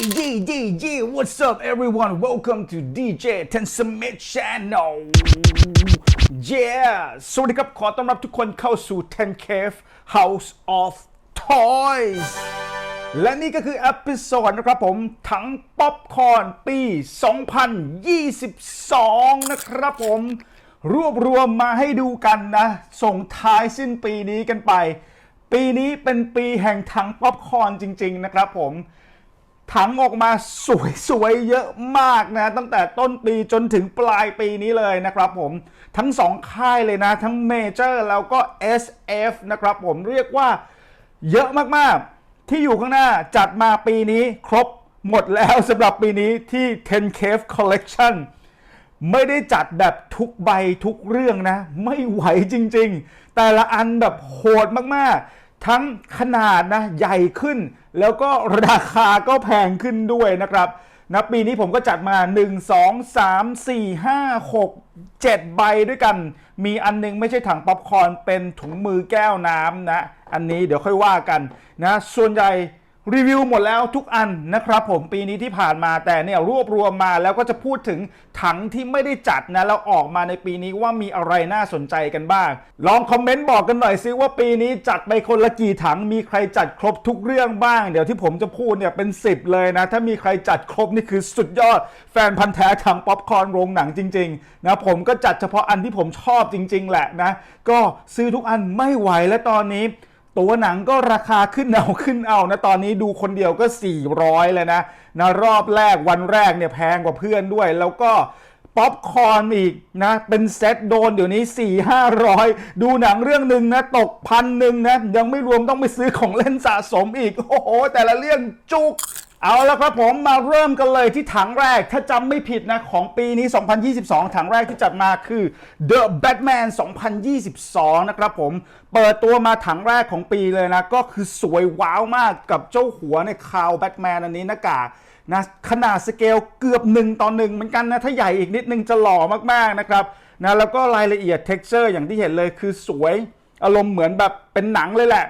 yeah, yeah, yeah. What's up, everyone? Welcome to DJ Ten Smith Channel. Yeah. สวัสดีครับ ขอต้อนรับทุกคนเข้าสู่ Ten Cave House of Toys และนี่ก็คืออพิโซดนะครับผม ทั้งป๊อปคอนปี 2022 นะครับผม รวบรวมมาให้ดูกันนะ ส่งท้ายสิ้นปีนี้กันไป ปีนี้เป็นปีแห่งถังป๊อปคอนจริง ๆ นะครับผม ถังออกมาสวยๆเยอะมากนะ ตั้งแต่ต้นปีจนถึงปลายปีนี้เลยนะครับผมทั้งสองค่ายเลยนะ ทั้งเมเจอร์แล้วก็ SF นะครับผมเรียกว่าเยอะมากๆ ที่อยู่ข้างหน้าจัดมาปีนี้ครบหมดแล้วสำหรับปีนี้ที่10 Cave Collection ไม่ได้จัดแบบทุกใบทุกเรื่องนะ ไม่ไหวจริงๆ แต่ละอันแบบโหดมากๆ ทั้งขนาดนะใหญ่ขึ้น แล้วก็ราคาก็แพงขึ้นด้วยนะครับนะปีนี้ผมก็จัดมา 1 2 3 4 5 6 7 ใบด้วยกัน มีอันนึงไม่ใช่ถังป๊อปคอร์นเป็นถุงมือแก้วน้ำนะ อันนี้เดี๋ยวค่อยว่ากันนะ ส่วนใหญ่ รีวิวหมดแล้วทุกอันนะครับผมปีนี้ที่ผ่านมาแต่เนี่ยรวบรวมมาแล้วก็จะพูดถึงถังที่ไม่ได้จัดนะแล้วออกมาในปีนี้ว่ามีอะไรน่าสนใจกันบ้าง ลองคอมเมนต์บอกกันหน่อยซิว่าปีนี้จัดไปคนละกี่ถังมีใครจัดครบทุกเรื่องบ้าง เดี๋ยวที่ผมจะพูดเนี่ยเป็น 10 เลยนะ ถ้ามีใครจัดครบนี่คือสุดยอดแฟนพันธ์แท้ถังป๊อปคอร์นโรงหนังจริงๆนะผมก็จัดเฉพาะอันที่ผมชอบจริง ๆ แหละนะก็ซื้อทุกอันไม่ไหวและตอนนี้ ตัวหนังก็ราคาขึ้นเอาขึ้นเอานะตอนนี้ดูคนเดียวก็ 400เลยนะนะรอบแรกวันแรกเนี่ยแพงกว่าเพื่อนด้วย แล้วก็ป๊อปคอร์นอีกนะ เป็นเซตโดนเดี๋ยวนี้ 4 500 ดูหนังเรื่องหนึ่งนะ ตกพันหนึ่งนะ ยังไม่รวมต้องไปซื้อของเล่นสะสมอีก โอ้โห แต่ละเรื่องจุก เอาล้วครับผมมาเริ่มกันเลยที่ถังแรกถ้าจำไม่ผิดนะของปีนี้ 2022 ถังแรกที่จัดมาคือ The Batman 2022 นะครับผม เปิดตัวมาถังแรกของปีเลยนะ ก็คือสวยว้าวมากกับเจ้าหัวในคาวแบทแมนอันนี้หน้ากากนะขนาดสเกลเกือบ 1 ต่อ 1 เหมือนกันนะ ถ้าใหญ่อีกนิดนึงจะหล่อมากๆนะครับนะแล้วก็รายละเอียด texture อย่างที่เห็นเลยคือสวยอารมณ์เหมือนแบบเป็นหนังเลยแหละ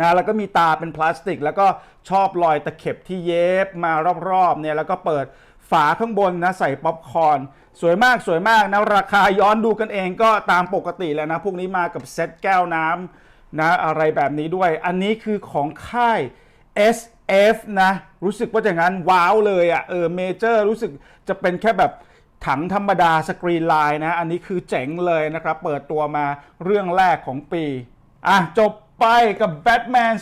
นะแล้วก็มีตาเป็นพลาสติก แล้วก็ชอบรอยตะเข็บที่เย็บมารอบๆเนี่ยแล้วก็เปิดฝาข้างบนนะใส่ป๊อปคอร์นสวยมากสวยมากนะราคาย้อนดูกันเองก็ตามปกติแล้วนะ พวกนี้มากับเซตแก้วน้ำนะอะไรแบบนี้ด้วย อันนี้คือของค่าย SF นะ รู้สึกว่าอย่างนั้นว้าวเลยอะ่ะเออเมเจอร์รู้สึกจะเป็นแค่แบบถังธรรมดาสกรีนไลน์นะ อันนี้คือเจ๋งเลยนะครับ เปิดตัวมาเรื่องแรกของปี อะ จบ ไปกับ Batman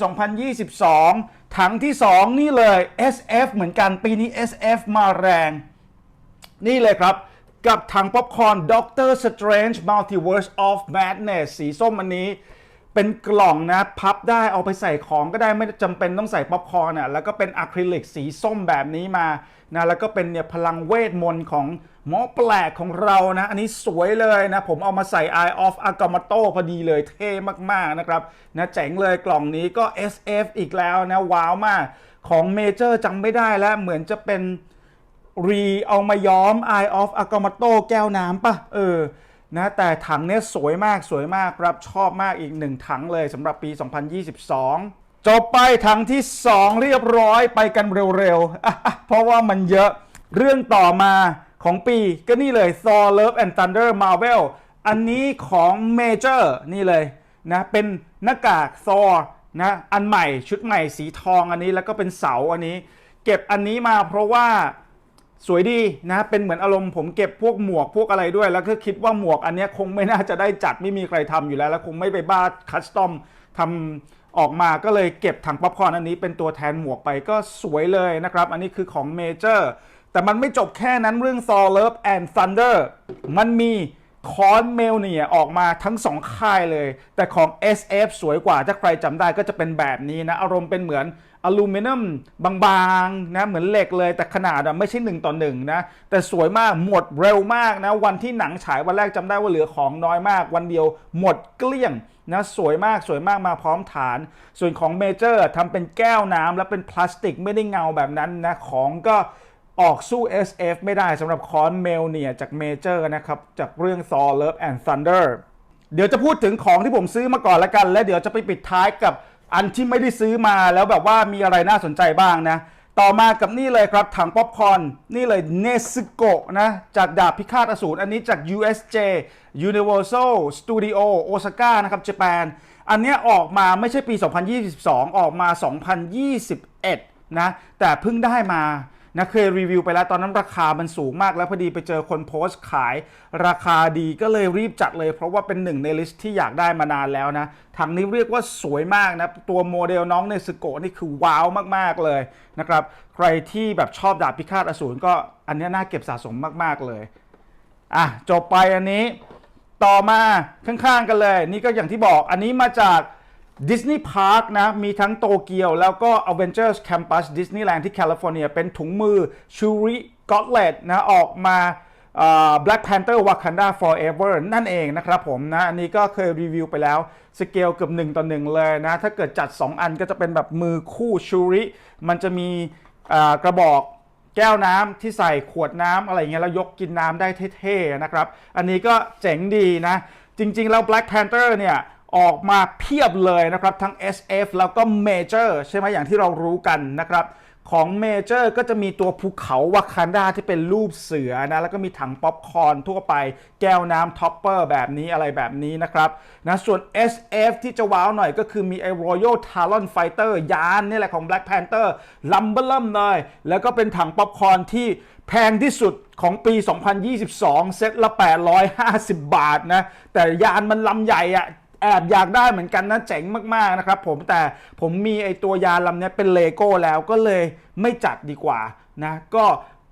2022 ถังที่ 2 นี่เลย SF เหมือนกันปีนี้ SF มาแรง นี่เลยครับ กับถังป๊อปคอร์น Doctor Strange Multiverse of Madness สีส้มอันนี้ เป็นกล่องนะพับได้เอาไปใส่ของก็ได้ไม่จำเป็นต้องใส่ป๊อปคอร์นอะแล้วก็เป็นอะคริลิกสีส้มแบบนี้มานะแล้วก็เป็นเนี่ยพลังเวทมนต์ของหมอแปลกของเรานะ อันนี้สวยเลยนะ ผมเอามาใส่ Eye of Agamotto พอดีเลยเท่มาก ๆ นะครับนะเจ๋งเลยกล่องนี้ก็ SF อีกแล้วนะ ว้าวมาก ของเมเจอร์จำไม่ได้แล้วเหมือนจะเป็นรีเอามาย้อม Eye of Agamotto แก้วน้ำปะเออ นะแต่ถังเนี้ยสวยมากสวยมากครับชอบมากอีกหนึ่งถังเลยสำหรับปี 2022 จบไปถังที่ 2 เรียบร้อยไปกันเร็วๆ เพราะว่ามันเยอะเรื่องต่อมาของปีก็นี่เลย Thor Love and Thunder Marvel อันนี้ของ Major นี่เลยนะเป็นหน้ากาก Thor นะอันใหม่ชุดใหม่สีทองอันนี้แล้วก็เป็นเสาอันนี้ เก็บอันนี้มาเพราะว่า สวยดีนะเป็นเหมือนอารมณ์ผมเก็บพวกหมวกพวกอะไรด้วย แล้วก็คิดว่าหมวกอันนี้คงไม่น่าจะได้จัดไม่มีใครทำอยู่แล้ว แล้วคงไม่ไปบ้าคัสตอมทำออกมาก็เลยเก็บถังป๊อปคอร์นอันนี้เป็นตัวแทนหมวกไปก็สวยเลยนะครับ อันนี้คือของเมเจอร์แต่มันไม่จบแค่นั้นเรื่อง Thor Love and Thunder มันมีคอนเมลเนี่ยออกมาทั้งสองค่ายเลย แต่ของ SF สวยกว่าถ้าใครจำได้ก็จะเป็นแบบนี้นะ อารมณ์เป็นเหมือน อลูมิเนียมบางๆนะเหมือนเหล็กเลยแต่ขนาดไม่ใช่ 1 ต่อ1นะแต่สวยมากหมดเร็วมากนะวันที่หนังฉายวันแรกจำได้ว่าเหลือของน้อยมาก วันเดียวหมดเกลี้ยงนะสวยมากสวยมากมาพร้อมฐาน ส่วนของเมเจอร์ทำเป็นแก้วน้ำแล้วเป็นพลาสติกไม่ได้เงาแบบนั้นนะของก็ออกสู้ SF ไม่ได้สำหรับคอนเมลเนี่ยจากเมเจอร์นะครับ จากเรื่อง Thor Love and Thunder เดี๋ยวจะพูดถึงของที่ผมซื้อมาก่อนละกัน และเดี๋ยวจะไปปิดท้ายกับ อันที่ไม่ได้ซื้อมาแล้วแบบว่ามีอะไรน่าสนใจบ้างนะ ต่อมากับนี่เลยครับถังป๊อปคอนนี่เลยเนสโกะนะ จากดาบพิฆาตอสูรอันนี้จาก USJ Universal Studio Osaka นะครับญี่ปุ่นอันเนี้ยออกมาไม่ใช่ปี 2022 ออกมา 2021 นะ แต่เพิ่งได้มา นะเคยรีวิวไปแล้วตอนนั้นราคามันสูงมากแล้วพอดีไปเจอคนโพสต์ขายราคาดีก็เลยรีบจัดเลย เพราะว่าเป็นหนึ่งในลิสต์ที่อยากได้มานานแล้วนะถังนี้เรียกว่าสวยมากนะ ตัวโมเดลน้องเนสโกนี่คือว้าวมากๆเลยนะครับ ใครที่แบบชอบดาบพิฆาตอสูรก็อันนี้น่าเก็บสะสมมากๆเลยอะจบไปอันนี้ต่อมาข้างๆกันเลย นี่ก็อย่างที่บอกอันนี้มาจาก Disney Park นะมีทั้งโตเกียว แล้วก็ Avengers Campus Disneyland ที่แคลิฟอร์เนีย เป็นถุงมือ Shuri Gauntlet นะออกมา Black Panther Wakanda Forever นั่นเองนะครับผมนะอันนี้ก็เคยรีวิวไปแล้ว สเกลเกือบ1ต่อ1เลยนะ ถ้าเกิดจัด 2 อันก็จะเป็นแบบมือคู่ Shuri มันจะมีกระบอกแก้วน้ำที่ใส่ขวดน้ำอะไรเงี้ยแล้วยกกินน้ำได้เท่ๆนะครับ อันนี้ก็เจ๋งดีนะ จริงๆ แล้ว Black Panther เนี่ย ออกมาเพียบเลยนะครับทั้ง SF แล้วก็ Major ใช่ไหมอย่างที่เรารู้กันนะครับของ Major ก็จะมีตัวภูเขาวากันดาที่เป็นรูปเสือนะ แล้วก็มีถังป๊อปคอร์นทั่วไป แก้วน้ำท็อปเปอร์แบบนี้อะไรแบบนี้นะครับนะส่วน SF ที่จะว้าวหน่อยก็คือมีไอ้ Royal Talon Fighter ยานนี่แหละของ Black Panther ลัมเบอร์เริ่มเลย แล้วก็เป็นถังป๊อปคอร์นที่แพงที่สุดของปี 2022 เซตละ 850 บาทนะ แต่ยานมันลำใหญ่อะ แอบอยากได้เหมือนกันนะเจ๋งมากๆนะครับผมแต่ผมมีไอตัวยานลำเนี้ยเป็นเลโก้แล้วก็เลยไม่จัดดีกว่านะก็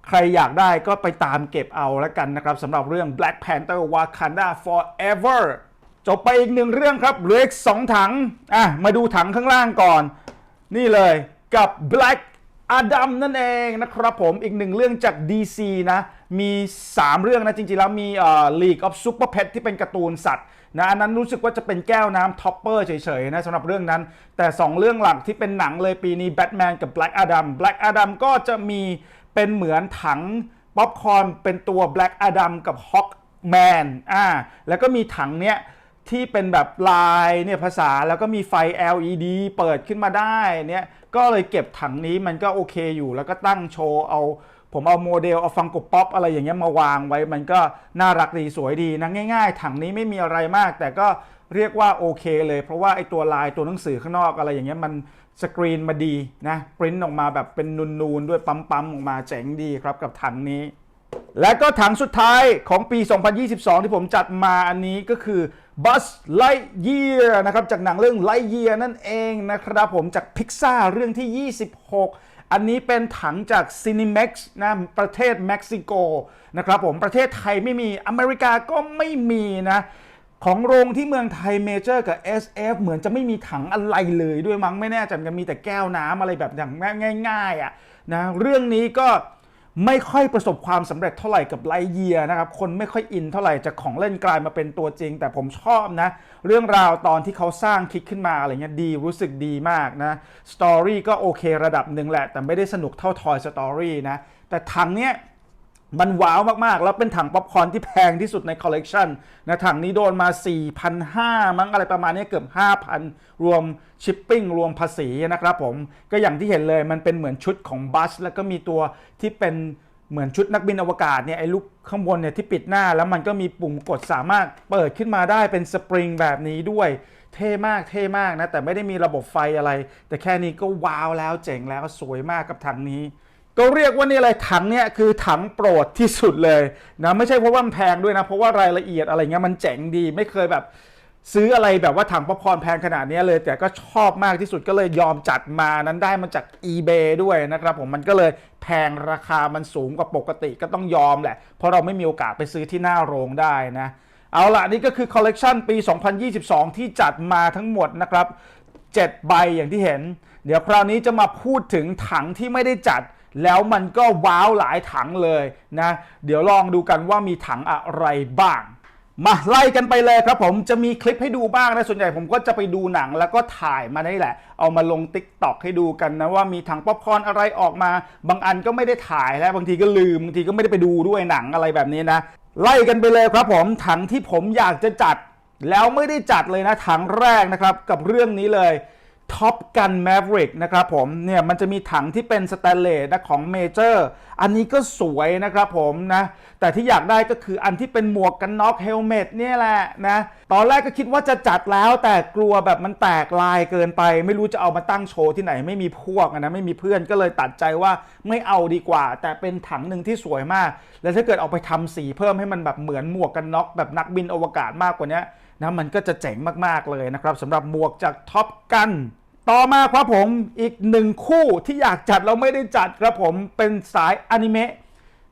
ใครอยากได้ก็ไปตามเก็บเอาแล้วกันนะครับสำหรับเรื่อง Black Panther Wakanda Forever จบไปอีกหนึ่งเรื่องครับเหลืออีกสองถังอะมาดูถังข้างล่างก่อน นี่เลยกับ Black Adam นั่นเองนะครับผมอีกหนึ่งเรื่องจาก DC นะ มี 3 เรื่องนะจริงๆ แล้วมีเอ่อ League of Super Pet ที่เป็นการ์ตูนสัตว์นะอันนั้นรู้สึกว่าจะเป็นแก้วน้ำท็อปเปอร์เฉยๆนะสำหรับเรื่องนั้น แต่ 2 เรื่องหลักที่เป็นหนังเลยปีนี้ Batman กับ Black Adam Black Adam ก็จะมีเป็นเหมือนถังป๊อปคอร์นเป็นตัว Black Adam กับ Hawkman อ่าแล้วก็มีถังเนี้ยที่เป็นแบบลายเนี่ยภาษาแล้วก็มีไฟ LED เปิดขึ้นมาได้เนี่ยก็เลยเก็บถังนี้มันก็โอเคอยู่แล้วก็ตั้งโชว์เอา ผมเอาโมเดลเอาฟังกบป๊อปอะไรอย่างเงี้ยมาวางไว้มันก็น่ารักดีสวยดีนะง่าย ๆ ถังนี้ไม่มีอะไรมาก แต่ก็เรียกว่าโอเคเลย เพราะว่าไอตัวลายตัวหนังสือข้างนอกอะไรอย่างเงี้ยมันสกรีนมาดีนะปริ้นออกมาแบบเป็นนูนๆด้วยปั๊มๆออกมาเจ๋งดีครับกับถังนี้ และก็ถังสุดท้ายของปี 2022 ที่ผมจัดมาอันนี้ก็คือ Buzz Lightyear นะครับจากหนังเรื่อง Lightyear นั่นเองนะครับผมจาก Pixar เรื่องที่ 26 อันนี้เป็นถังจาก Cinemex นะประเทศเม็กซิโกนะครับผมประเทศไทยไม่มีอเมริกาก็ไม่มีนะของโรงที่เมืองไทยเมเจอร์กับ SF เหมือนจะไม่มีถังอะไรเลยด้วยมั้งไม่แน่ใจเหมือนกันมีแต่แก้วน้ำอะไรแบบอย่างง่ายๆอะนะเรื่องนี้ก็ ไม่ค่อยประสบความสำเร็จเท่าไหร่กับไลเยียนะครับ คนไม่ค่อยอินเท่าไหร่จากของเล่นกลายมาเป็นตัวจริง แต่ผมชอบนะ เรื่องราวตอนที่เขาสร้างคิดขึ้นมาอะไรเงี้ยดีรู้สึกดีมากนะสตอรี่ก็โอเคระดับหนึ่งแหละ แต่ไม่ได้สนุกเท่าทอยสตอรี่นะ แต่ถังเนี้ย มันว้าวมาก ๆ แล้วเป็นถังป๊อปคอร์นที่แพงที่สุดในคอลเลกชันนะถังนี้โดนมา 4,500 มั้งอะไรประมาณนี้เกือบ 5,000 รวมชิปปิ้งรวมภาษีนะครับผม ก็อย่างที่เห็นเลยมันเป็นเหมือนชุดของบัส แล้วก็มีตัวที่เป็นเหมือนชุดนักบินอวกาศเนี่ยไอ้ลูกข้างบนเนี่ยที่ปิดหน้า แล้วมันก็มีปุ่มกดสามารถเปิดขึ้นมาได้เป็นสปริงแบบนี้ด้วยเท่มากเท่มากนะแต่ไม่ได้มีระบบไฟอะไร แต่แค่นี้ก็ว้าวแล้วเจ๋งแล้วสวยมากกับถังนี้ ก็เรียกว่านี่อะไรถังเนี่ยคือถังโปรดที่สุดเลยนะไม่ใช่เพราะว่ามันแพงด้วยนะ เพราะว่ารายละเอียดอะไรเงี้ยมันเจ๋งดีไม่เคยแบบซื้ออะไรแบบว่าถังป๊อปคอร์นแพงขนาดนี้เลย แต่ก็ชอบมากที่สุดก็เลยยอมจัดมานั้นได้มาจาก eBay ด้วยนะครับผมมันก็เลยแพงราคามันสูงกว่าปกติก็ต้องยอมแหละ เพราะเราไม่มีโอกาสไปซื้อที่หน้าโรงได้นะ เอาละนี่ก็คือคอลเลกชันปี 2022 ที่จัดมาทั้งหมดนะครับ 7 ใบอย่างที่เห็น เดี๋ยวคราวนี้จะมาพูดถึงถังที่ไม่ได้จัด แล้วมันก็ว้าวหลายถังเลยนะ เดี๋ยวลองดูกันว่ามีถังอะไรบ้าง มาไล่กันไปเลยครับผมจะมีคลิปให้ดูบ้างนะส่วนใหญ่ผมก็จะไปดูหนังแล้วก็ถ่ายมาได้แหละ เอามาลง t ิ k t o k ให้ดูกันนะว่ามีถังป๊อปคอนอะไรออกมา บางอันก็ไม่ได้ถ่ายแล้วบางทีก็ลืมบางทีก็ไม่ได้ไปดูด้วยหนังอะไรแบบนี้นะ ไล่กันไปเลยครับผมถังที่ผมอยากจะจัด แล้วไม่ได้จัดเลยนะถังแรกนะครับกับเรื่องนี้เลย Top Gun Maverick นะครับผมเนี่ยมันจะมีถังที่เป็นสแตนเลสนะของเมเจอร์อันนี้ก็สวยนะครับผมนะแต่ที่อยากได้ก็คืออันที่เป็นหมวกกันน็อกเฮลเมตเนี่ยแหละนะตอนแรกก็คิดว่าจะจัดแล้วแต่กลัวแบบมันแตกลายเกินไป ไม่รู้จะเอามาตั้งโชว์ที่ไหนไม่มีพวกนะไม่มีเพื่อนก็เลยตัดใจว่าไม่เอาดีกว่า แต่เป็นถังหนึ่งที่สวยมาก แล้วถ้าเกิดเอาไปทำสีเพิ่มให้มันแบบเหมือนหมวกกันน็อกแบบนักบินอวกาศมากกว่านี้นะมันก็จะเจ๋งมากๆเลยนะครับสำหรับหมวกจากท็อปกัน ต่อมาครับผมอีกหนึ่งคู่ที่อยากจัดเราไม่ได้จัดครับผมเป็นสายอนิเมะ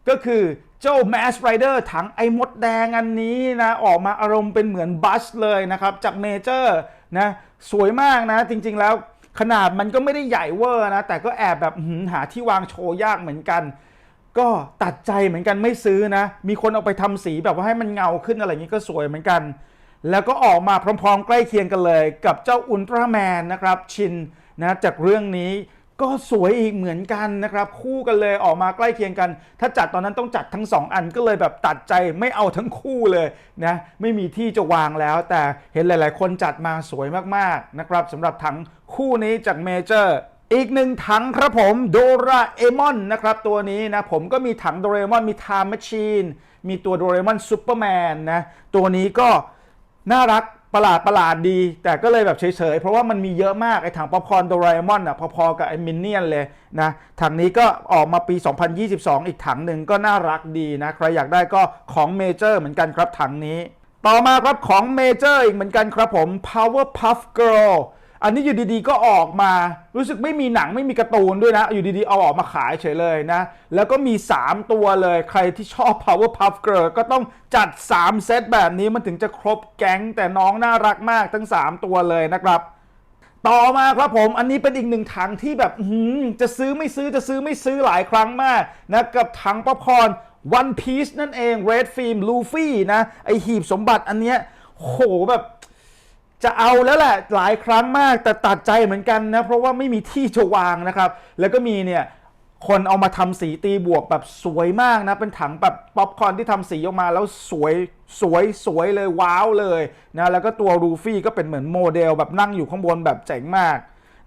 ก็คือเจ้า Mass Rider ถังไอ้มดแดงอันนี้นะออกมาอารมณ์เป็นเหมือนบัสเลยนะครับ จากเมเจอร์นะสวยมากนะจริงๆแล้วขนาดมันก็ไม่ได้ใหญ่เวอร์นะ แต่ก็แอบแบบหหาที่วางโชว์ยากเหมือนกัน ก็ตัดใจเหมือนกันไม่ซื้อนะ มีคนเอาไปทำสีแบบว่าให้มันเงาขึ้นอะไรอย่างนี้ก็สวยเหมือนกัน แล้วก็ออกมาพร้อมๆ ใกล้เคียงกันเลย กับเจ้าอุลตร้าแมนนะครับชินนะจากเรื่องนี้ก็สวยอีกเหมือนกันนะครับ คู่กันเลยออกมาใกล้เคียงกัน ถ้าจัดตอนนั้นต้องจัดทั้งสองอันก็เลยแบบตัดใจไม่เอาทั้งคู่เลยนะไม่มีที่จะวางแล้ว แต่เห็นหลาย ๆ คนจัดมาสวยมากๆนะครับสำหรับทั้งคู่นี้จากเมเจอร์อีกหนึ่งถังครับผมโดราเอมอนนะครับตัวนี้นะผมก็มีถังโดราเอมอนมีไทม์แมชชีนมีตัวโดราเอมอนซูเปอร์แมนนะตัวนี้ก็ น่ารักประหลาดประหลาดดี แต่ก็เลยแบบเฉยๆ เพราะว่ามันมีเยอะมากไอ้ถังป๊อปคอร์นโดราเอมอนอะพอๆกับไอ้มินเนี่ยนเลยนะถังนี้ก็ออกมาปี 2022 อีกถังหนึ่งก็น่ารักดีนะ ใครอยากได้ก็ของเมเจอร์เหมือนกันครับถังนี้ ต่อมาครับของเมเจอร์อีกเหมือนกันครับผม Powerpuff Girl อันนี้อยู่ดีๆก็ออกมา รู้สึกไม่มีหนังไม่มีการ์ตูนด้วยนะ อยู่ดีๆเอาออกมาขายเฉยเลยนะ แล้วก็มี 3 ตัวเลยใครที่ชอบ Powerpuff Girl ก็ต้องจัด 3 เซตแบบนี้มันถึงจะครบแก๊งแต่น้องน่ารักมากทั้ง 3 ตัวเลยนะครับต่อมาครับผมอันนี้เป็นอีกหนึ่งถังที่แบบจะซื้อไม่ซื้อจะซื้อไม่ซื้อหลายครั้งมากนะกับถังป๊อปคอร์น One Piece นั่นเอง Red Film Luffy นะ ไอหีบสมบัติอันเนี้ยโหแบบ จะเอาแล้วแหละหลายครั้งมากแต่ตัดใจเหมือนกันนะ เพราะว่าไม่มีที่จะวางนะครับ แล้วก็มีเนี่ยคนเอามาทำสีตีบวกแบบสวยมากนะ เป็นถังแบบป๊อปคอร์นที่ทำสีออกมาแล้วสวยสวยสวยเลยว้าวเลยนะแล้วก็ตัวรูฟี่ก็เป็นเหมือนโมเดลแบบนั่งอยู่ข้างบนแบบเจ๋งมาก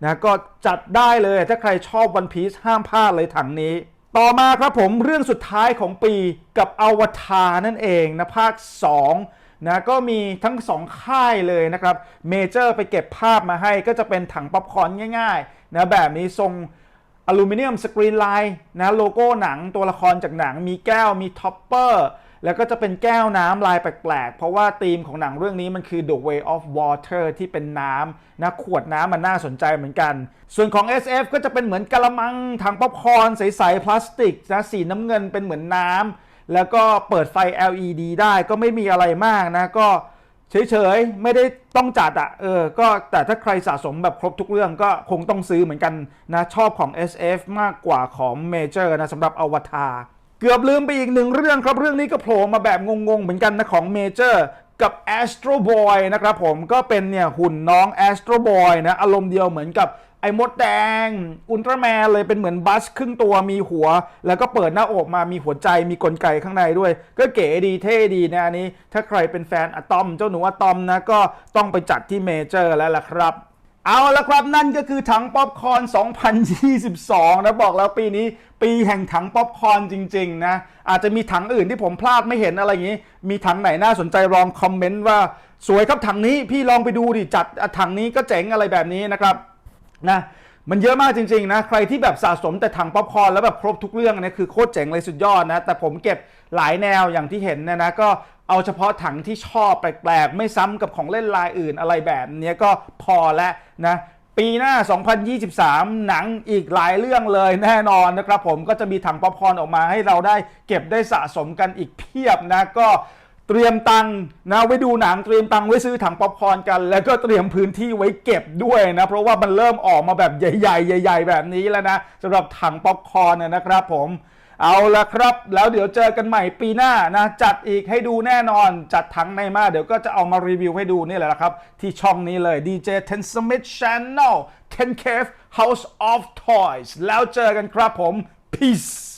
นะก็จัดได้เลยถ้าใครชอบวันพีซห้ามพลาดเลยถังนี้ ต่อมาครับผมเรื่องสุดท้ายของปีกับอวตารนั่นเองนะภาค 2 นะก็มีทั้งสองค่ายเลยนะครับเมเจอร์ไปเก็บภาพมาให้ก็จะเป็นถังป๊อปคอร์นง่ายๆนะแบบนี้ทรงอลูมิเนียมสกรีนไลน์นะโลโก้หนังตัวละครจากหนังมีแก้วมีท็อปเปอร์แล้วก็จะเป็นแก้วน้ำลายแปลกๆ เพราะว่าธีมของหนังเรื่องนี้มันคือ The Way of Water ที่เป็นน้ำนะขวดน้ำมันน่าสนใจเหมือนกัน ส่วนของ SF ก็จะเป็นเหมือนกะละมังถังป๊อปคอร์นใสๆพลาสติกนะสีน้ำเงินเป็นเหมือนน้ำ แล้วก็เปิดไฟ LED ได้ก็ไม่มีอะไรมากนะ ก็เฉยๆ ไม่ได้ต้องจัดอะเออ ก็แต่ถ้าใครสะสมแบบครบทุกเรื่องก็คงต้องซื้อเหมือนกันนะ ชอบของ SF มากกว่าของ Major นะสำหรับอวตารเกือบลืมไปอีกหนึ่งเรื่องครับ เรื่องนี้ก็โผล่มาแบบงงๆ เหมือนกันนะของ Major กับ Astro Boy นะครับผมก็เป็นเนี่ยหุ่นน้อง Astro Boy นะอารมณ์เดียวเหมือนกับ ไอ้มดแดง อุลตร้าแมนเลยเป็นเหมือนบัสครึ่งตัวมีหัว แล้วก็เปิดหน้าอกมามีหัวใจมีกลไกข้างในด้วย ก็เก๋ดีเท่ดีนะอันนี้ ถ้าใครเป็นแฟนอะตอม เจ้าหนูอะตอมนะก็ต้องไปจัดที่เมเจอร์แล้วล่ะครับเอาละครับนั่นก็คือถังป๊อปคอน 2022 นะบอกแล้วปีนี้ปีแห่งถังป๊อปคอร์นจริงๆนะอาจจะมีถังอื่นที่ผมพลาดไม่เห็นอะไรอย่างนี้ มีถังไหนน่าสนใจลองคอมเมนต์ว่า สวยครับถังนี้พี่ลองไปดูดิจัดถังนี้ก็เจ๋งอะไรแบบนี้นะครับ นะมันเยอะมากจริงๆนะใครที่แบบสะสมแต่ถังป๊อปคอร์นแล้วแบบครบทุกเรื่องเนี่ยคือโคตรเจ๋งเลยสุดยอดนะแต่ผมเก็บหลายแนวอย่างที่เห็นเนยนะก็เอาเฉพาะถังที่ชอบแปลกๆ ไม่ซ้ำกับของเล่นลายอื่นอะไรแบบนี้ก็พอแล้วนะปีหน้า 2023 หนังอีกหลายเรื่องเลยแน่นอนนะครับผมก็จะมีถังป๊อปคอร์นออกมาให้เราได้เก็บได้สะสมกันอีกเพียบนะก็ เตรียมตังค์นะไว้ดูหนังเตรียมตังค์ไว้ซื้อถังป๊อปคอร์นกัน แล้วก็เตรียมพื้นที่ไว้เก็บด้วยนะ เพราะว่ามันเริ่มออกมาแบบใหญ่ๆใหญ่ ๆ แบบนี้แล้วนะสำหรับถังป๊อปคอร์นนะครับผมเอาละครับ แล้วเดี๋ยวเจอกันใหม่ปีหน้านะ จัดอีกให้ดูแน่นอน จัดถังในมา เดี๋ยวก็จะเอามารีวิวให้ดูนี่แหละนะครับ ที่ช่องนี้เลย DJ Ten Smith Channel Ten Cave House of Toys แล้วเจอกันครับผม peace